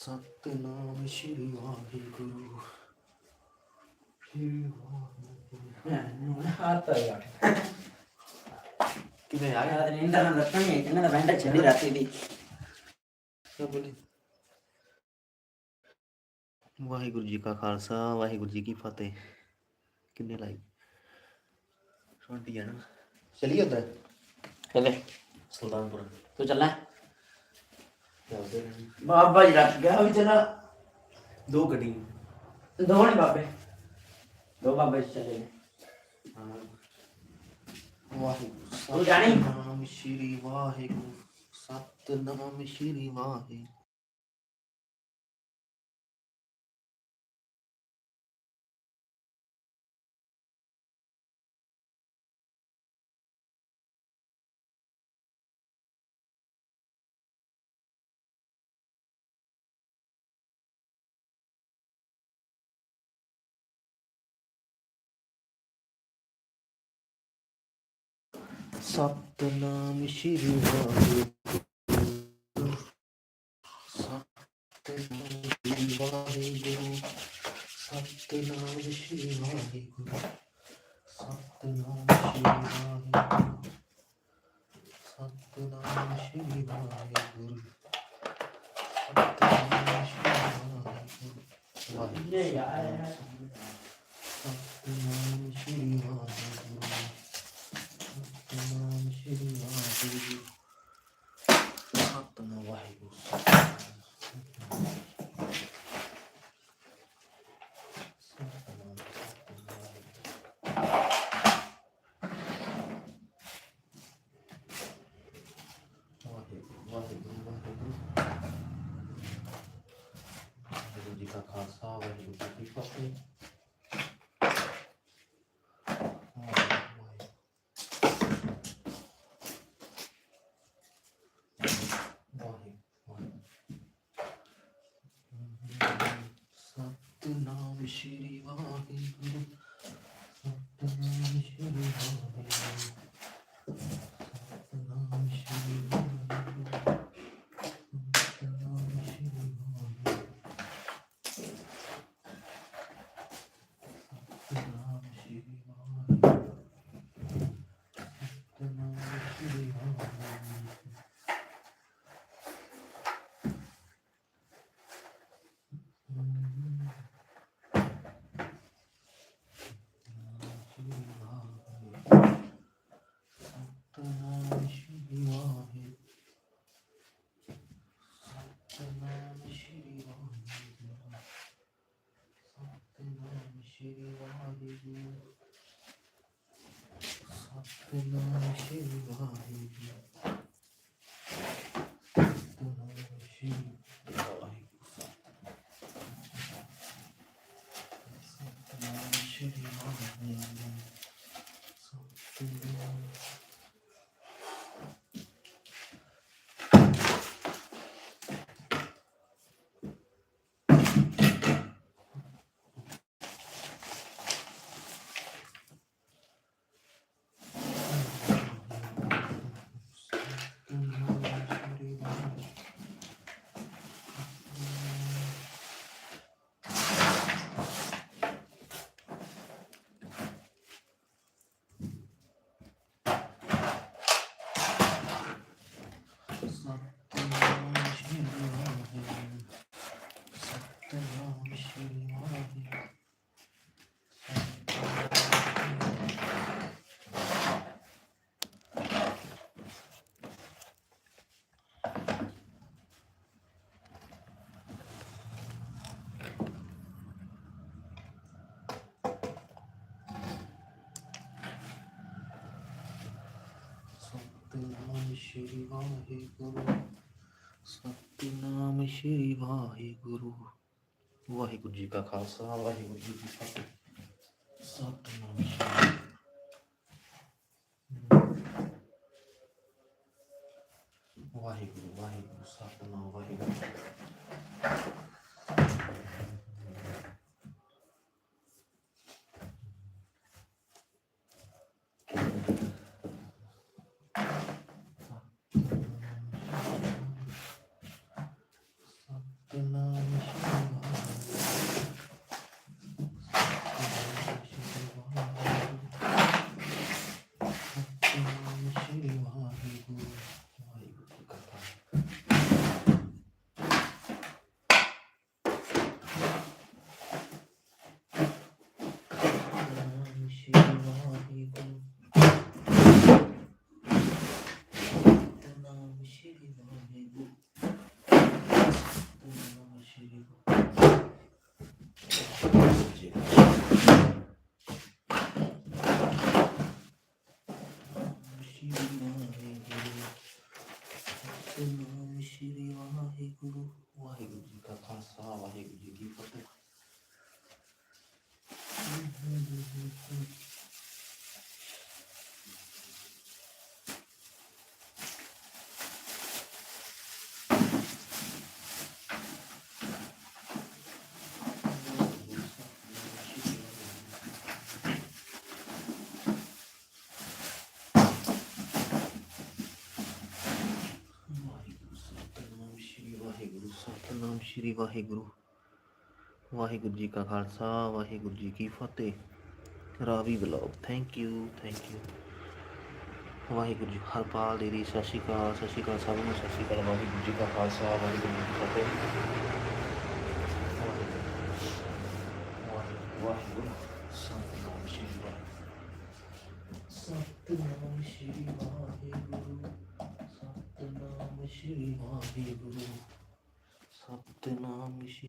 सतनाम श्री वाहे गुरु വേണ്ട ചെടി രാത്രി ਵਾਹਿਗੁਰੂ ਜੀ ਕਾ ਖਾਲਸਾ ਵਾਹਿਗੁਰੂ ਜੀ ਕੀ ਫਤਿਹ ਕਿੰਨੇ ਲਾਈ ਛੋਟੀ ਆ ਨਾ ਚਲੀ ਹੁੰਦਾ ਚਲੇ ਸੁਲਤਾਨਪੁਰ ਤੂੰ ਚੱਲਣਾ ਚੱਲਦੇ ਰਹਿਣਾ। ਬਾਬਾ ਜੀ ਰੱਖ ਗਿਆ ਵੀ ਚਲਾ ਦੋ ਗੱਡੀਆਂ ਦੋ ਨੇ ਬਾਬੇ ਦੋ ਬਾਬੇ ਚਲੇ ਗਏ ਹਾਂ। ਵਾਹਿਗੁਰੂ ਤੂੰ ਜਾਣੀ? Satnam Shri Waheguru Satnam Shri Waheguru Saptınam şiri varı Saptınam şiri varı Saptınam şiri varı Shri Vahidi Satguna Satnam Shri Waheguru. Satnam Shri Waheguru. Waheguru ji ਕਾ ਖਾਲਸਾ, ਵਾਹਿਗੁਰੂ ਜੀ ਕੀ ਫਤਿਹ। Satnam Thank you. ਸ਼੍ਰੀ ਵਾਹਿਗੁਰੂ। ਵਾਹਿਗੁਰੂ ਜੀ ਕਾ ਖਾਲਸਾ, ਵਾਹਿਗੁਰੂ ਜੀ ਕੀ ਫਤਿਹ। Ravi blog thank you thank you Waheguru ji Harpal ਦੇਰੀ ਸਤਿ ਸ਼੍ਰੀ ਅਕਾਲ, ਸਤਿ ਸ਼੍ਰੀ ਅਕਾਲ ਸਭ ਨੂੰ, ਸਤਿ ਸ਼੍ਰੀ ਅਕਾਲ ਵਾਹਿਗੁਰੂ ਜੀ ਕਾ ਖਾਲਸਾ, ਵਾਹਿਗੁਰੂ ਜੀ ਕੀ ਫਤਿਹ। ਵਾਹਿਗੁਰੂ ਵਾਹਿਗੁਰੂ, ਸਤਿਨਾਮ ਸ਼੍ਰੀ ਵਾਹਿਗੁਰੂ। ਸਤਿਨਾਮ ਸ਼੍ਰੀ ਵਾਹਿਗੁਰੂ, ਸਤਿਨਾਮ ਸ਼੍ਰੀ ਵਾਹਿਗੁਰੂ। ਸਤਿਨਾਮ ਸ਼੍ਰੀ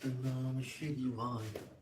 the moment you are.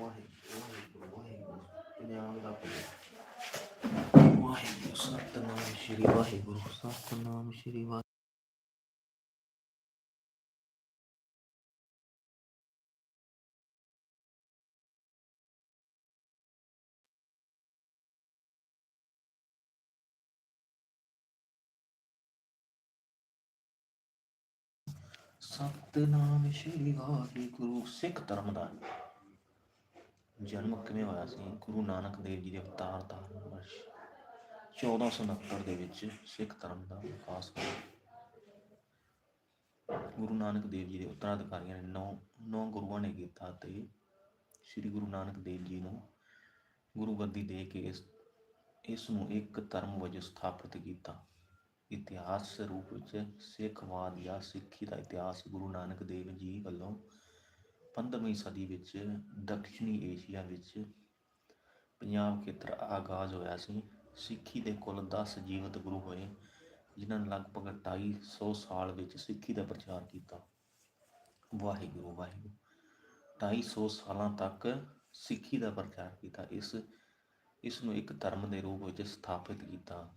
Waheguru Waheguru Waheguru Punjab ਦਾ ਭਲਾ। ਵਾਹਿਗੁਰੂ ਸਤਨਾਮ ਸ਼੍ਰੀ ਵਾਹਿਗੁਰੂ ਸਤਨਾਮ ਸ਼੍ਰੀ ਵਾਹਿਗੁਰੂ ਸਤਨਾਮ ਸ਼੍ਰੀ ਵਾਹਿਗੁਰੂ, ਸਿੱਖ ਧਰਮ ਦਾ ਜਨਮ ਕਿਵੇਂ ਹੋਇਆ ਸੀ? ਗੁਰੂ ਨਾਨਕ ਦੇਵ ਜੀ ਦੇ ਅਵਤਾਰ ਦਾ ਵਰਸ਼। 1469 ਦੇ ਵਿੱਚ ਸਿੱਖ ਧਰਮ ਦਾ ਵਿਕਾਸ ਹੋਇਆ। ਗੁਰੂ ਨਾਨਕ ਦੇਵ ਜੀ ਦੇ ਉੱਤਰਾਧਿਕਾਰੀਆਂ ਨੇ ਨੌ ਨੌ ਗੁਰੂਆਂ ਨੇ ਕੀਤਾ ਤੇ ਸ੍ਰੀ ਗੁਰੂ ਨਾਨਕ ਦੇਵ ਜੀ ਨੂੰ ਗੁਰੂ ਗੱਦੀ ਦੇ ਕੇ ਇਸ ਇਸ ਨੂੰ ਇੱਕ ਧਰਮ ਵਜੋਂ ਸਥਾਪਿਤ ਕੀਤਾ। ਇਤਿਹਾਸ ਰੂਪ ਵਿੱਚ ਸਿੱਖਵਾਦ ਜਾਂ ਸਿੱਖੀ ਦਾ ਇਤਿਹਾਸ ਗੁਰੂ ਨਾਨਕ ਦੇਵ ਜੀ ਵੱਲੋਂ 15ਵੀਂ ਸਦੀ ਵਿੱਚ ਦੱਖਣੀ ਏਸ਼ੀਆ ਵਿੱਚ ਪੰਜਾਬ ਖੇਤਰ ਆਗਾਜ਼ ਹੋਇਆ ਸੀ। ਸਿੱਖੀ ਦੇ ਕੁੱਲ 10 ਜੀਵਤ ਗੁਰੂ ਹੋਏ, ਜਿਨ੍ਹਾਂ ਨੇ ਲਗਭਗ 250 ਸਾਲ ਵਿੱਚ ਸਿੱਖੀ ਦਾ ਪ੍ਰਚਾਰ ਕੀਤਾ। ਵਾਹਿਗੁਰੂ ਵਾਹਿਗੁਰੂ। 250 ਸਾਲਾਂ ਤੱਕ ਸਿੱਖੀ ਦਾ ਪ੍ਰਚਾਰ ਕੀਤਾ। ਇਸ ਇਸ ਨੂੰ ਇੱਕ ਧਰਮ ਦੇ ਰੂਪ ਵਿੱਚ ਸਥਾਪਿਤ ਕੀਤਾ।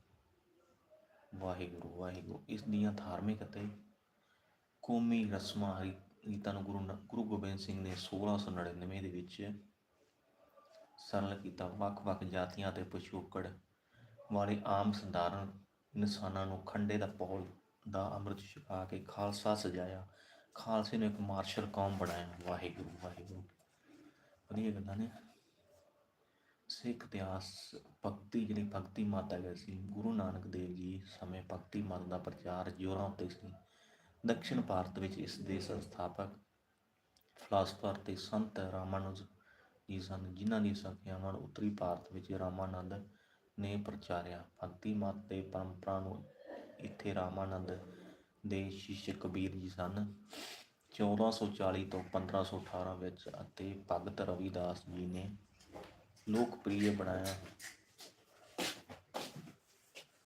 ਵਾਹਿਗੁਰੂ ਵਾਹਿਗੁਰੂ। ਇਸ ਦੀਆਂ ਧਾਰਮਿਕ ਅਤੇ ਕੌਮੀ ਰਸਮਾਂ ਗੀਤਾਂ ਨੂੰ ਗੁਰੂ ਗੁਰੂ ਗੋਬਿੰਦ ਸਿੰਘ ਨੇ 1699 ਦੇ ਵਿੱਚ ਸਰਲ ਕੀਤਾ। ਵੱਖ-ਵੱਖ ਜਾਤੀਆਂ ਅਤੇ ਪਿਛੋਕੜ ਵਾਲੇ ਆਮ ਸਧਾਰਨ ਇਨਸਾਨਾਂ ਨੂੰ ਖੰਡੇ ਦਾ ਪੌਲ ਦਾ ਅੰਮ੍ਰਿਤ ਛਕਾ ਕੇ ਖਾਲਸਾ ਸਜਾਇਆ। ਖਾਲਸੇ ਨੂੰ ਇੱਕ ਮਾਰਸ਼ਲ ਕੌਮ ਬਣਾਇਆ। ਵਾਹਿਗੁਰੂ ਵਾਹਿਗੁਰੂ। ਵਧੀਆ ਗੱਲਾਂ ਨੇ। ਸਿੱਖ ਇਤਿਹਾਸ, ਭਗਤੀ ਜਿਹੜੀ ਭਗਤੀ ਮਾਤਾ ਗਏ ਸੀ, ਗੁਰੂ ਨਾਨਕ ਦੇਵ ਜੀ ਸਮੇਂ ਭਗਤੀ ਮਤ ਦਾ ਪ੍ਰਚਾਰ ਜ਼ੋਰਾਂ ਉੱਤੇ ਸੀ। ਦੱਖਣ ਭਾਰਤ ਵਿੱਚ ਇਸ ਦੇ ਸੰਸਥਾਪਕ ਫਲਸਫਰ ਤੇ ਸੰਤ ਰਾਮਾਨੁਜ ਜੀ ਸਨ, ਜਿਨ੍ਹਾਂ ਦੀ ਸਿੱਖਿਆਵਾਂ ਨੂੰ ਉੱਤਰੀ ਭਾਰਤ ਵਿੱਚ ਰਾਮਾਨੰਦ ਨੇ ਪ੍ਰਚਾਰਿਆ। ਭਗਤੀ ਮਤ ਤੇ ਪਰੰਪਰਾ ਨੂੰ ਇੱਥੇ ਰਾਮਾਨੰਦ ਦੇ ਸ਼ਿਸ਼ ਕਬੀਰ ਜੀ ਸਨ। 1440 ਤੋਂ 1518 ਵਿੱਚ ਅਤੇ ਭਗਤ ਰਵਿਦਾਸ ਜੀ ਨੇ ਲੋਕਪ੍ਰਿਯ ਬਣਾਇਆ